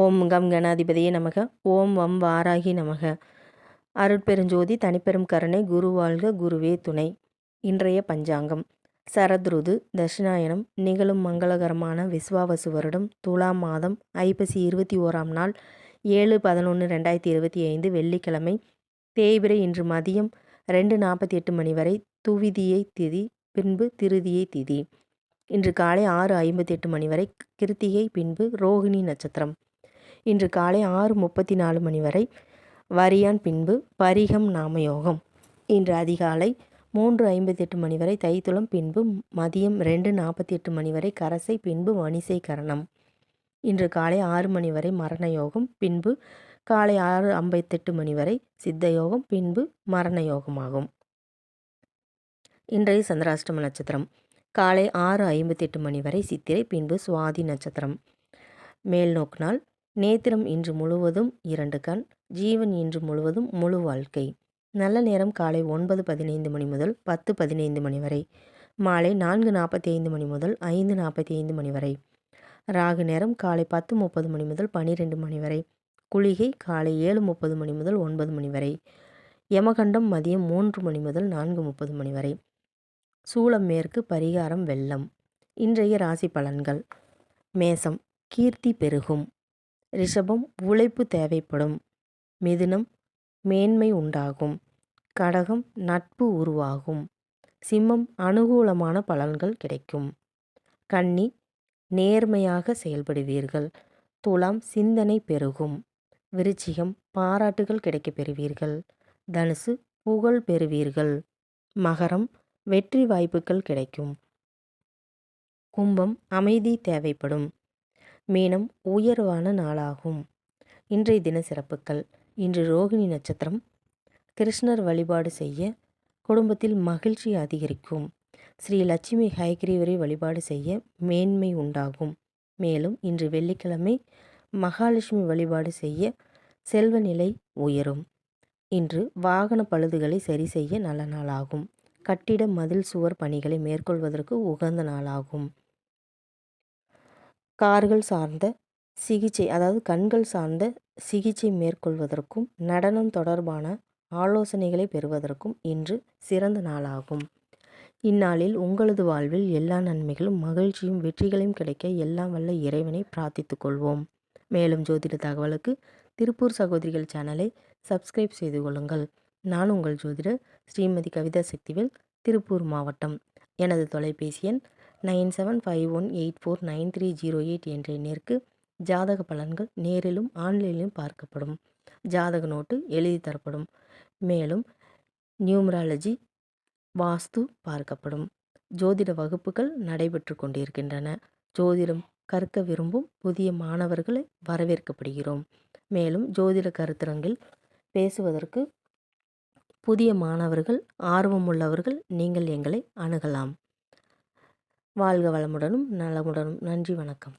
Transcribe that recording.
ஓம் come கணாதிபதியே நமக. ஓம் வம் வாராகி நமக. அருட்பெருஞ்சோதி தனிப்பெரும் கருணை குரு வாழ்க குருவே துணை. இன்றைய பஞ்சாங்கம். சரத்ருது தட்சிணாயனம் நிகழும் மங்களகரமான விஸ்வாவசு வருடம் துலாம் மாதம் ஐப்பசி இருபத்தி ஓராம் நாள் ஏழு பதினொன்று ரெண்டாயிரத்தி இருபத்தி ஐந்து வெள்ளிக்கிழமை. தேய்பிரை இன்று மதியம் ரெண்டு நாற்பத்தி எட்டு மணி வரை துவிதியை திதி பின்பு திருதியை திதி. இன்று காலை ஆறு ஐம்பத்தி எட்டு மணி வரை கிருத்திகை பின்பு ரோகிணி நட்சத்திரம். இன்று காலை ஆறு முப்பத்தி நாலு மணி வரை வரியான் பின்பு பரிகம் நாமயோகம். இன்று அதிகாலை மூன்று ஐம்பத்தெட்டு மணி வரை தைத்துளம் பின்பு மதியம் ரெண்டு நாற்பத்தி எட்டு மணி வரை கரசை பின்பு வணிசை கரணம். இன்று காலை ஆறு மணி வரை மரண யோகம் பின்பு காலை ஆறு ஐம்பத்தெட்டு மணி வரை சித்த யோகம் பின்பு மரண யோகமாகும் இன்றைய சந்திராஷ்டம நட்சத்திரம். காலை ஆறு ஐம்பத்தெட்டு மணி வரை சித்திரை பின்பு சுவாதி நட்சத்திரம். மேல் நோக்கினால் நேத்திரம் இன்று முழுவதும் இரண்டு கண் ஜீவன் இன்று முழுவதும் முழு வாழ்க்கை. நல்ல நேரம் காலை ஒன்பது பதினைந்து மணி முதல் பத்து பதினைந்து மணி வரை. மாலை நான்கு நாற்பத்தி ஐந்து மணி முதல் ஐந்து நாற்பத்தி ஐந்து மணி வரை. ராகு நேரம் காலை பத்து முப்பது மணி முதல் பன்னிரெண்டு மணி வரை. குளிகை காலை ஏழு முப்பது மணி முதல் ஒன்பது மணி வரை. யமகண்டம் மதியம் மூன்று மணி முதல் நான்கு முப்பது மணி வரை. சூளம் மேற்கு பரிகாரம் வெள்ளம். இன்றைய ராசி பலன்கள். மேசம். கீர்த்தி பெருகும். ரிஷபம் உழைப்பு தேவைப்படும். மிதுனம் மேன்மை உண்டாகும். கடகம் நட்பு உருவாகும். சிம்மம் அனுகூலமான பலன்கள் கிடைக்கும். கன்னி நேர்மையாக செயல்படுவீர்கள். துலாம் சிந்தனை பெருகும். விருச்சிகம் பாராட்டுகள் கிடைக்கப் பெறுவீர்கள். தனுசு புகழ் பெறுவீர்கள். மகரம் வெற்றி வாய்ப்புகள் கிடைக்கும். கும்பம் அமைதி தேவைப்படும். மீனம் உயர்வான நாளாகும். இன்றைய தின சிறப்புகள். இன்று ரோகிணி நட்சத்திரம். கிருஷ்ணர் வழிபாடு செய்ய குடும்பத்தில் மகிழ்ச்சி அதிகரிக்கும். ஸ்ரீ லட்சுமி ஹைகிரீவரை வழிபாடு செய்ய மேன்மை உண்டாகும். மேலும் இன்று வெள்ளிக்கிழமை மகாலட்சுமி வழிபாடு செய்ய செல்வ நிலை உயரும். இன்று வாகன பழுதுகளை சரி செய்ய நல்ல நாளாகும். கட்டிட மதில் சுவர் பணிகளை மேற்கொள்வதற்கு உகந்த நாளாகும். கார்கள் சார்ந்த சிகிச்சை அதாவது கண்கள் சார்ந்த சிகிச்சை மேற்கொள்வதற்கும் நடனம் தொடர்பான ஆலோசனைகளை பெறுவதற்கும் இன்று சிறந்த நாளாகும். இந்நாளில் உங்களது வாழ்வில் எல்லா நன்மைகளும் மகிழ்ச்சியும் வெற்றிகளையும் கிடைக்க எல்லாம் வல்ல இறைவனை பிரார்த்தித்துக் கொள்வோம். மேலும் ஜோதிட தகவலுக்கு திருப்பூர் சகோதரிகள் சேனலை சப்ஸ்கிரைப் செய்து கொள்ளுங்கள். நான் உங்கள் ஜோதிடர் ஸ்ரீமதி கவிதா சக்திவேல் திருப்பூர் மாவட்டம். எனது தொலைபேசி எண் nine seven five one eight four nine three zero eight என்ற எண்ணிற்கு ஜாதக பலன்கள் நேரிலும் ஆன்லைனிலும் பார்க்கப்படும். ஜாதக நோட்டு எழுதி தரப்படும். மேலும் நியூமராலஜி வாஸ்து பார்க்கப்படும். ஜோதிட வகுப்புகள் நடைபெற்று கொண்டிருக்கின்றன. ஜோதிடம் கற்க விரும்பும் புதிய மாணவர்களை வரவேற்கப்படுகிறோம். மேலும் ஜோதிட கருத்தரங்கில் பேசுவதற்கு புதிய மாணவர்கள் ஆர்வமுள்ளவர்கள் நீங்கள் எங்களை அணுகலாம். வாழ்க வளமுடனும் நலமுடனும். நன்றி வணக்கம்.